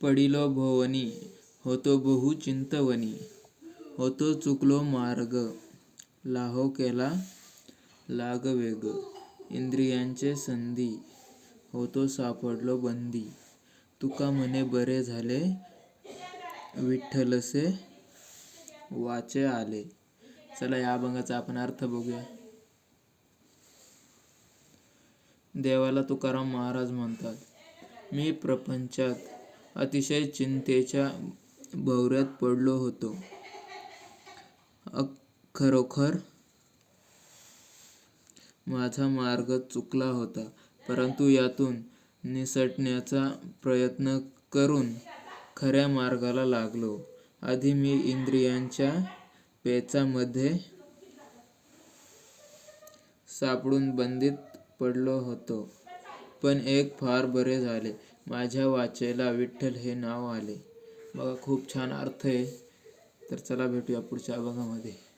पडिलो भोवनी होतो बहु चिंतवनी होतो चुकलो मार्ग लाहो केला लाग वेग इंद्रियांचे संधी होतो सापडलो बंदी तुका म्हणे बरे झाले विठ्ठलसे वाचे आले. चला या अभंगाचा आपण अर्थ बघूया. देवाला तुकाराम महाराज म्हणतात मी प्रपंचात अतिशय चिंतेच्या भवऱ्यात पडलो होतो. खरोखर माझा मार्ग चुकला होता परंतु यातून निसटण्याचा प्रयत्न करून खऱ्या मार्गाला लागलो. आधी मी इंद्रियांच्या पेचामध्ये सापडून बंदीत पडलो होतो पण एक फार बरे झाले. माझ्या वाचेला विठ्ठल हे नाव आले. बघा खूप छान अर्थ आहे. तर चला भेटूया पुढच्या अभंगामध्ये.